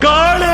காளே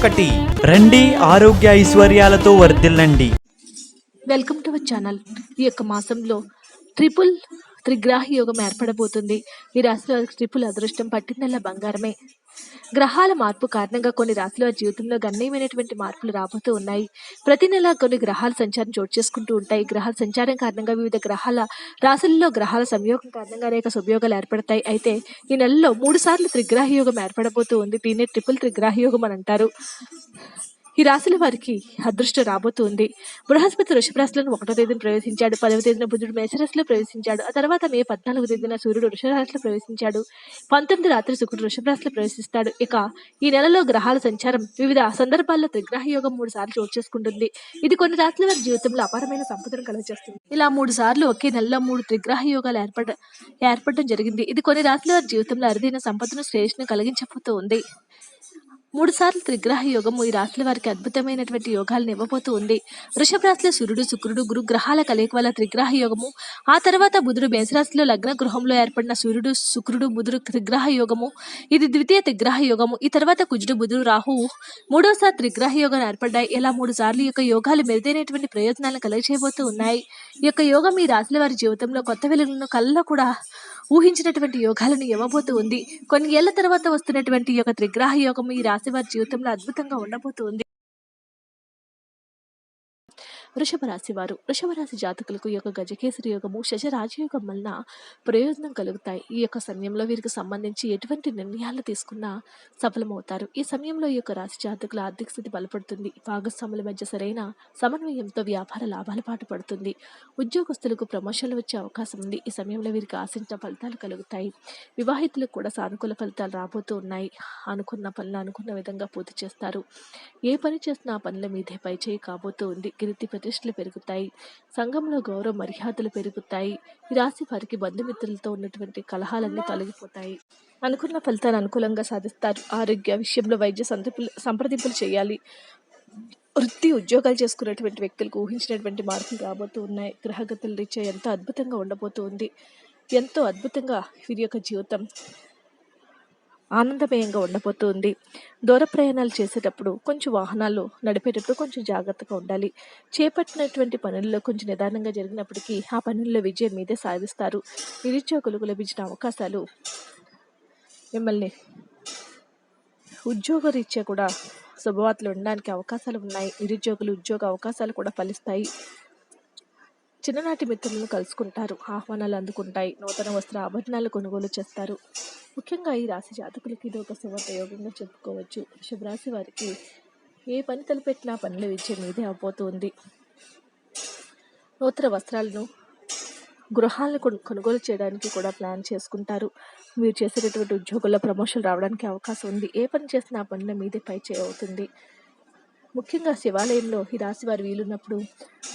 ఒకటి. రండి ఆరోగ్య ఐశ్వర్యాలతో వర్ధిల్లండి. Welcome to our channel. ఈ యొక్క మాసంలో ట్రిపుల్ త్రిగ్రాహి యోగం ఏర్పడబోతుంది. ఈ రాశిలో వారికి ట్రిపుల్ అదృష్టం పట్టిందల్లా బంగారమే. గ్రహాల మార్పు కారణంగా కొన్ని రాశుల జీవితంలో గణనీయమైనటువంటి మార్పులు రాబోతూ ఉన్నాయి. ప్రతి నెల కొన్ని గ్రహాల సంచారం చోటు చేసుకుంటూ ఉంటాయి. గ్రహాల సంచారం కారణంగా వివిధ గ్రహాల రాశుల్లో గ్రహాల సంయోగం కారణంగా అనేక సుభయోగాలు ఏర్పడతాయి. అయితే ఈ నెలలో మూడు సార్లు త్రిగ్రహ యోగం ఏర్పడబోతూ ఉంది. దీన్ని ట్రిపుల్ త్రిగ్రహ యోగం అని అంటారు. ఈ రాశుల వారికి అదృష్టం రాబోతుంది. బృహస్పతి వృషభరాశులను ఒకటో తేదీన ప్రవేశించాడు. పదవ తేదీన బుధుడు మేషరాశిలో ప్రవేశించాడు. ఆ తర్వాత మే పద్నాలుగు తేదీన సూర్యుడు వృషభరాశిలో ప్రవేశించాడు. పంతొమ్మిది రాత్రి శుక్రుడు వృషభరాశిలో ప్రవేశిస్తాడు. ఇక ఈ నెలలో గ్రహాల సంచారం వివిధ సందర్భాల్లో త్రిగ్రహ యోగం మూడు సార్లు చోటు చేసుకుంటుంది. ఇది కొన్ని రాశుల వారి జీవితంలో అపారమైన సంపదను కలుగజేస్తుంది ఇలా మూడు సార్లు ఒకే నెలలో మూడు త్రిగ్రహ యోగాలు ఏర్పడ ఏర్పడడం జరిగింది. ఇది కొన్ని రాశుల వారి జీవితంలో అరుదైన సంపదను శ్రేష్ను కలిగించబోతూ ఉంది మూడు సార్లు త్రిగ్రహ యోగము ఈ రాశుల వారికి అద్భుతమైనటువంటి యోగాలను ఇవ్వబోతూ ఉంది. వృషభ రాశిలో సూర్యుడు శుక్రుడు గురు గ్రహాల కలయిక వల్ల త్రిగ్రహ యోగము. ఆ తర్వాత బుధుడు మేషరాశిలో లగ్న గృహంలో ఏర్పడిన సూర్యుడు శుక్రుడు బుధుడు త్రిగ్రహ యోగము. ఇది ద్వితీయ త్రిగ్రహ యోగము. ఈ తర్వాత కుజుడు బుధుడు రాహువు మూడోసారి త్రిగ్రహ యోగాలు ఏర్పడ్డాయి. ఇలా మూడు సార్లు ఈ యొక్క యోగాలు మెరుదైనటువంటి ప్రయోజనాలను కలగచేయబోతూ ఉన్నాయి. ఈ యొక్క యోగం ఈ రాశుల వారి జీవితంలో కొత్త వెలుగులను కళ్ళలో కూడా ఊహించినటువంటి యోగాలను ఇవ్వబోతూ ఉంది. కొన్ని ఏళ్ళ తర్వాత వస్తున్నటువంటి ఈ యొక్క త్రిగ్రహ యోగం ఈ రాశి వారి జీవితంలో అద్భుతంగా ఉండబోతూ ఉంది. వృషభ రాశి వారు. వృషభ రాశి జాతకులకు ఈ యొక్క గజకేసరి యోగము శశరాజయోగం వలన ప్రయోజనం కలుగుతాయి. ఈ యొక్క సమయంలో వీరికి సంబంధించి ఎటువంటి నిర్ణయాలు తీసుకున్నా సఫలమవుతారు. ఈ సమయంలో ఈ యొక్క రాశి జాతకుల ఆర్థిక స్థితి బలపడుతుంది. భాగస్వాముల మధ్య సరైన సమన్వయంతో వ్యాపార లాభాల పాటు పడుతుంది. ఉద్యోగస్తులకు ప్రమోషన్లు వచ్చే అవకాశం ఉంది. ఈ సమయంలో వీరికి ఆశించిన ఫలితాలు కలుగుతాయి. వివాహితులకు కూడా సానుకూల ఫలితాలు రాబోతూ ఉన్నాయి. అనుకున్న పనులు అనుకున్న విధంగా పూర్తి చేస్తారు. ఏ పని చేసినా ఆ పనుల మీదే పైచేయి కాబోతూ ఉంది. గిరితి ప్రతిష్టలు పెరుగుతాయి. సంఘంలో గౌరవ మర్యాదలు పెరుగుతాయి. ఈ రాశి వారికి బంధుమిత్రులతో ఉన్నటువంటి కలహాలన్నీ తొలగిపోతాయి. అనుకున్న ఫలితాలు అనుకూలంగా సాధిస్తారు. ఆరోగ్య విషయంలో వైద్య సంతపులు సంప్రదింపులు చేయాలి. వృత్తి ఉద్యోగాలు చేసుకున్నటువంటి వ్యక్తులకు ఊహించినటువంటి మార్పులు రాబోతూ ఉన్నాయి. గ్రహగతుల రీత్యా ఎంతో అద్భుతంగా ఉండబోతూ ఉంది. ఎంతో అద్భుతంగా వీరి యొక్క జీవితం ఆనందమయంగా ఉండబోతుంది. దూర ప్రయాణాలు చేసేటప్పుడు కొంచెం వాహనాలు నడిపేటప్పుడు కొంచెం జాగ్రత్తగా ఉండాలి. చేపట్టినటువంటి పనుల్లో కొంచెం నిదానంగా జరిగినప్పటికీ ఆ పనుల్లో విజయం మీదే సాధిస్తారు. నిరుద్యోగులకు లభించిన అవకాశాలు మిమ్మల్ని ఉద్యోగరీత్యా కూడా శుభవార్తలు ఉండడానికి అవకాశాలు ఉన్నాయి. నిరుద్యోగులు ఉద్యోగ అవకాశాలు కూడా ఫలిస్తాయి. చిన్ననాటి మిత్రులను కలుసుకుంటారు. ఆహ్వానాలు అందుకుంటాయి. నూతన వస్త్ర ఆభరణాలు కొనుగోలు చేస్తారు. ముఖ్యంగా ఈ రాశి జాతకులకి ఇది ఒక శుభప్రయోగంగా చెప్పుకోవచ్చు. శుభరాశి వారికి ఏ పని తలపెట్టినా పనుల విద్య మీదే అవబోతుంది నూతన వస్త్రాలను గృహాలను కొనుగోలు చేయడానికి కూడా ప్లాన్ చేసుకుంటారు. మీరు చేసేటటువంటి ఉద్యోగుల్లో ప్రమోషన్ రావడానికి అవకాశం ఉంది. ఏ పని చేసినా ఆ పనుల మీదే పై అవుతుంది. ముఖ్యంగా శివాలయంలో ఈ రాశి వారు వీలున్నప్పుడు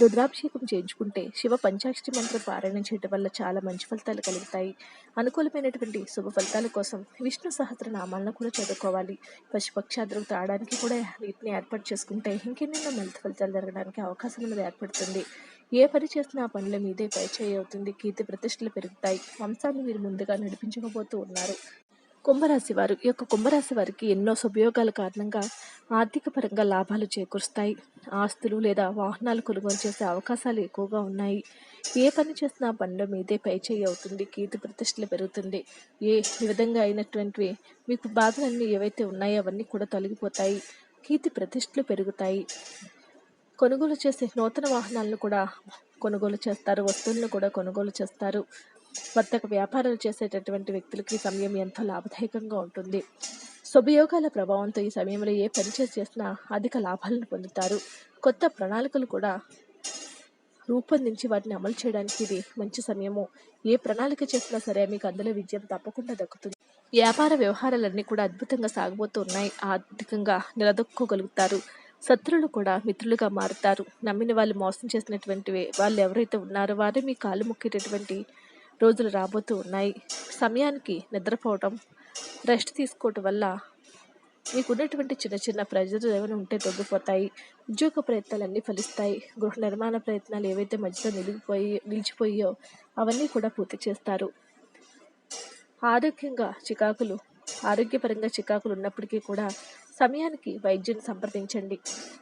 రుద్రాభిషేకం చేయించుకుంటే శివ పంచాక్షి మంత్రం పారాయణం చేయడం వల్ల చాలా మంచి ఫలితాలు కలుగుతాయి. అనుకూలమైనటువంటి శుభ ఫలితాల కోసం విష్ణు సహస్రనామాలను కూడా చదువుకోవాలి. పశుపక్షాదులు తాగడానికి కూడా వీటిని ఏర్పాటు చేసుకుంటే ఇంకెన్నెన్నో మంచి ఫలితాలు జరగడానికి అవకాశం అనేది ఏర్పడుతుంది. ఏ పని చేసినా ఆ పనుల మీదే పరిచయం అవుతుంది. కీర్తి ప్రతిష్టలు పెరుగుతాయి. వంశాన్ని మీరు ముందుగా నడిపించకపోతూ ఉన్నారు. కుంభరాశి వారు ఈ యొక్క కుంభరాశి వారికి ఎన్నో శుభయోగాల కారణంగా ఆర్థిక పరంగా లాభాలు చేకూరుస్తాయి. ఆస్తులు లేదా వాహనాలు కొనుగోలు చేసే అవకాశాలు ఎక్కువగా ఉన్నాయి. ఏ పని చేసినా పనిలో మీదే పై చేయి అవుతుంది. కీర్తి ప్రతిష్టలు పెరుగుతుంది. ఏ విధంగా అయినటువంటివి మీకు బాధలన్నీ ఏవైతే ఉన్నాయో అవన్నీ కూడా తొలగిపోతాయి. కీర్తి ప్రతిష్టలు పెరుగుతాయి. కొనుగోలు చేసే నూతన వాహనాలను కూడా కొనుగోలు చేస్తారు. వస్తువులను కూడా కొనుగోలు చేస్తారు. వర్తక వ్యాపారాలు చేసేటటువంటి వ్యక్తులకి సమయం ఎంతో లాభదాయకంగా ఉంటుంది. శుభయోగాల ప్రభావంతో ఈ సమయంలో ఏ పని చేసినా అధిక లాభాలను పొందుతారు. కొత్త ప్రణాళికలు కూడా రూపొందించి వాటిని అమలు చేయడానికి ఇది మంచి సమయము. ఏ ప్రణాళిక చేసినా సరే మీకు అందులో విజయం తప్పకుండా దక్కుతుంది. వ్యాపార వ్యవహారాలన్నీ కూడా అద్భుతంగా సాగబోతూ ఉన్నాయి. ఆర్థికంగా నిలదొక్కోగలుగుతారు. శత్రులు కూడా మిత్రులుగా మారుతారు. నమ్మిన వాళ్ళు మోసం చేసినటువంటి వాళ్ళు ఎవరైతే ఉన్నారో వారే మీ కాలు మొక్కేటటువంటి రోజులు రాబోతూ ఉన్నాయి. సమయానికి నిద్రపోవటం రెస్ట్ తీసుకోవటం వల్ల మీకు ఉన్నటువంటి చిన్న చిన్న ప్రజలు ఏమైనా ఉంటే తగ్గిపోతాయి ఉద్యోగ ప్రయత్నాలన్నీ ఫలిస్తాయి. గృహ నిర్మాణ ప్రయత్నాలు ఏవైతే మధ్యలో నిలిగిపోయి నిలిచిపోయో అవన్నీ కూడా పూర్తి చేస్తారు. ఆరోగ్యంగా చికాకులు ఆరోగ్యపరంగా చికాకులు ఉన్నప్పటికీ కూడా సమయానికి వైద్యుని సంప్రదించండి.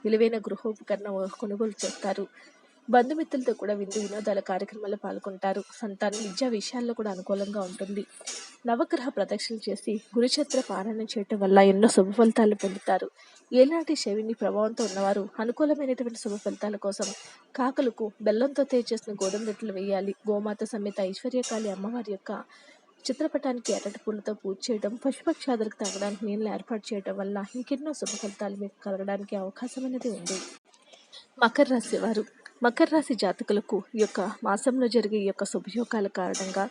విలువైన గృహోపకరణ కొనుగోలు చేస్తారు. బంధుమిత్రులతో కూడా విందు వినోదాల కార్యక్రమాల్లో పాల్గొంటారు. సంతానం విద్యా విషయాల్లో కూడా అనుకూలంగా ఉంటుంది. నవగ్రహ ప్రదక్షిణ చేసి గురుచత్ర పారాయణం చేయటం వల్ల ఎన్నో శుభ ఫలితాలు పొందుతారు. ఏనాటి శవిని ప్రభావంతో ఉన్నవారు అనుకూలమైనటువంటి శుభ ఫలితాల కోసం కాకలకు బెల్లంతో తయారు చేసిన గోధుమ రొట్టెలు వేయాలి. గోమాత సమేత ఐశ్వర్యకాళి అమ్మవారి యొక్క చిత్రపటానికి ఎర్రటి పూలతో పూజ చేయడం పశుపక్షాదులకు తాగడానికి నీళ్ళు ఏర్పాటు చేయడం వల్ల ఇంకెన్నో శుభ ఫలితాలు మీకు కలగడానికి అవకాశం అనేది ఉంది. మకర రాశి వారు మకర రాశి జాతకులకు ఈ యొక్క మాసంలో జరిగే ఈ యొక్క శుభయోగాల కారణంగా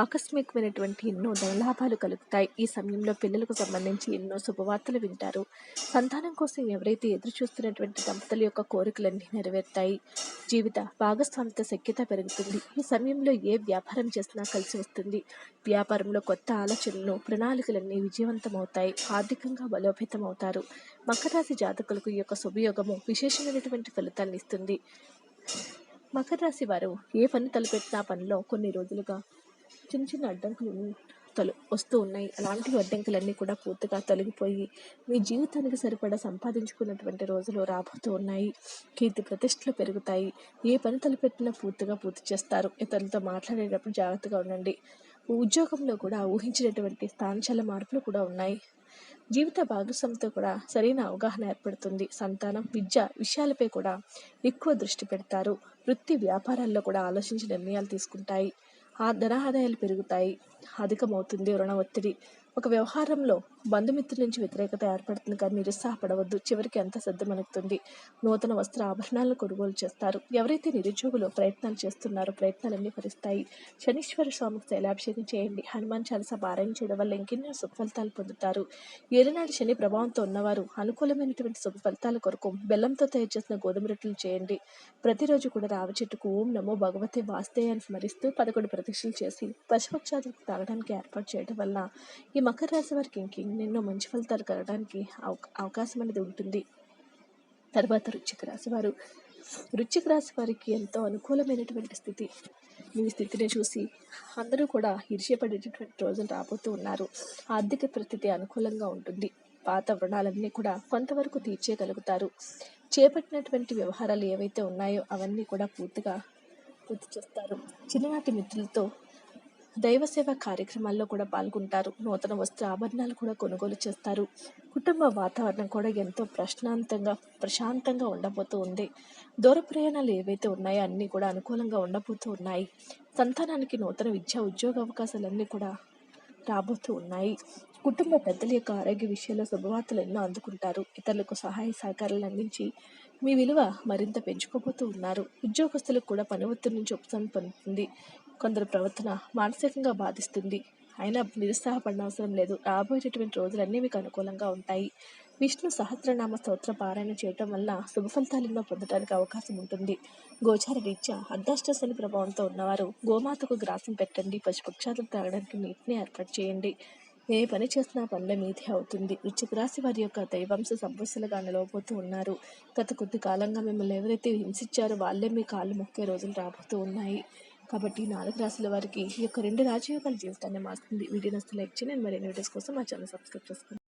ఆకస్మికమైనటువంటి ఎన్నో ధనలాభాలు కలుగుతాయి. ఈ సమయంలో పిల్లలకు సంబంధించి ఎన్నో శుభవార్తలు వింటారు. సంతానం కోసం ఎవరైతే ఎదురు చూస్తున్నటువంటి దంపతుల యొక్క కోరికలన్నీ నెరవేరుతాయి. జీవిత భాగస్వామిత శక్యత పెరుగుతుంది. ఈ సమయంలో ఏ వ్యాపారం చేసినా కలిసి వస్తుంది. వ్యాపారంలో కొత్త ఆలోచనలు ప్రణాళికలన్నీ విజయవంతమవుతాయి. ఆర్థికంగా బలోపేతం అవుతారు మకర రాశి జాతకులకు ఈ యొక్క శుభయోగము విశేషమైనటువంటి ఫలితాలను ఇస్తుంది. మకర రాశి వారు ఏ పని తలపెట్టిన పనిలో కొన్ని రోజులుగా చిన్న చిన్న అడ్డంకులు తొల వస్తూ ఉన్నాయి. అలాంటి అడ్డంకులన్నీ కూడా పూర్తిగా తొలగిపోయి మీ జీవితానికి సరిపడా సంపాదించుకున్నటువంటి రోజులు రాబోతూ ఉన్నాయి. కీర్తి ప్రతిష్టలు పెరుగుతాయి. ఏ పని తలపెట్టినా పూర్తిగా పూర్తి చేస్తారు. ఇతరులతో మాట్లాడేటప్పుడు జాగ్రత్తగా ఉండండి. ఉద్యోగంలో కూడా ఊహించినటువంటి స్థానచల మార్పులు కూడా ఉన్నాయి. జీవిత భాగస్వామితో కూడా సరైన అవగాహన ఏర్పడుతుంది. సంతానం విద్య విషయాలపై కూడా ఎక్కువ దృష్టి పెడతారు. వృత్తి వ్యాపారాల్లో కూడా ఆలోచించి నిర్ణయాలు తీసుకుంటాయి. ఆ ధన ఆదాయాలు పెరుగుతాయి. అధికమవుతుంది రుణ ఒత్తిడి. ఒక వ్యవహారంలో బంధుమిత్రుల నుంచి వ్యతిరేకత ఏర్పడుతుంది. కానీ నిరుత్సాహపడవద్దు. చివరికి ఎంత సర్దుమణుకుతుంది నూతన వస్త్ర ఆభరణాలను కొనుగోలు చేస్తారు. ఎవరైతే నిరుద్యోగులు ప్రయత్నాలు చేస్తున్నారో ప్రయత్నాలన్నీ ఫలిస్తాయి. శనీశ్వర స్వామికి శైలాభిషేకం చేయండి. హనుమాన్ చాలీసా పారాయణ చేయడం వల్ల ఇంకెన్నో సుఫలితాలు పొందుతారు. ఏలినాడు శని ప్రభావంతో ఉన్నవారు అనుకూలమైనటువంటి శుభ ఫలితాల కొరకు బెల్లంతో తయారు చేసిన గోధుమ రొట్టెలు చేయండి. ప్రతిరోజు కూడా రావ చెట్టుకు ఓం నమో భగవతే వాస్తేయాన్ని స్మరిస్తూ పదకొండు ప్రదక్షిణలు చేసి పశుపక్షాదులకు తాగడానికి ఏర్పాటు చేయడం వల్ల ఈ మకర రాశి వారికి ఎన్నో మంచి ఫలితాలు కలగడానికి అవక- అవకాశం అనేది ఉంటుంది. తర్వాత వృశ్చిక రాశి వారు. వృశ్చిక రాశి వారికి ఎంతో అనుకూలమైనటువంటి స్థితి. మీ స్థితిని చూసి అందరూ కూడా ఈర్ష్యపడేటటువంటి రోజులు రాబోతూ ఉన్నారు. ఆర్థిక పరిస్థితి అనుకూలంగా ఉంటుంది. పాత రుణాలన్నీ కూడా కొంతవరకు తీర్చేయగలుగుతారు. చేపట్టినటువంటి వ్యవహారాలు ఏవైతే ఉన్నాయో అవన్నీ కూడా పూర్తిగా పూర్తి చేస్తారు. చిన్ననాటి మిత్రులతో దైవ సేవ కార్యక్రమాల్లో కూడా పాల్గొంటారు. నూతన వస్త్ర ఆభరణాలు కూడా కొనుగోలు చేస్తారు. కుటుంబ వాతావరణం కూడా ఎంతో ప్రశాంతంగా ప్రశాంతంగా ఉండబోతూ ఉంది. దూర ప్రయాణాలు ఏవైతే ఉన్నాయో అన్నీ కూడా అనుకూలంగా ఉండబోతూ ఉన్నాయి. సంతానానికి నూతన విద్యా ఉద్యోగ అవకాశాలన్నీ కూడా రాబోతూ ఉన్నాయి. కుటుంబ పెద్దల యొక్క ఆరోగ్య విషయంలో శుభవార్తలు ఎన్నో అందుకుంటారు. ఇతరులకు సహాయ సహకారాలు అందించి మీ విలువ మరింత పెంచుకోబోతూ ఉన్నారు. ఉద్యోగస్తులకు కూడా పని ఒత్తిడి నుంచి ఉపశమనం పొందుతుంది. కొందరు ప్రవర్తన మానసికంగా బాధిస్తుంది. అయినా నిరుత్సాహపడిన అవసరం లేదు. రాబోయేటటువంటి రోజులన్నీ మీకు అనుకూలంగా ఉంటాయి. విష్ణు సహస్రనామ స్తోత్ర పారాయణ చేయటం వల్ల శుభ ఫలితాలు ఎన్నో పొందడానికి అవకాశం ఉంటుంది. గోచార రీత్యా అర్ధాష్టశని ప్రభావంతో ఉన్నవారు గోమాతకు గ్రాసం పెట్టండి. పశుపక్షాలకు తాగడానికి నీటిని ఏర్పాటు చేయండి. ఏ పని చేసినా పనుల మీదే అవుతుంది. వృశ్చిక రాశి వారి యొక్క దైవంశ సమస్యలుగా నిలవబోతూ ఉన్నారు. గత కొద్ది కాలంగా మిమ్మల్ని ఎవరైతే హింసించారో వాళ్ళే మీ కాళ్ళు మొక్కే రోజులు రాబోతూ ఉన్నాయి. కాబట్టి నాలుగు రాశుల వారికి ఈ యొక్క రెండు రాజయోగాల జీవితాన్ని మారుతుంది వీడియో నస్తే లైక్ చేయండి. మరిన్ని వీడియోస్ కోసం మా ఛానల్ సబ్స్క్రైబ్ చేసుకోండి.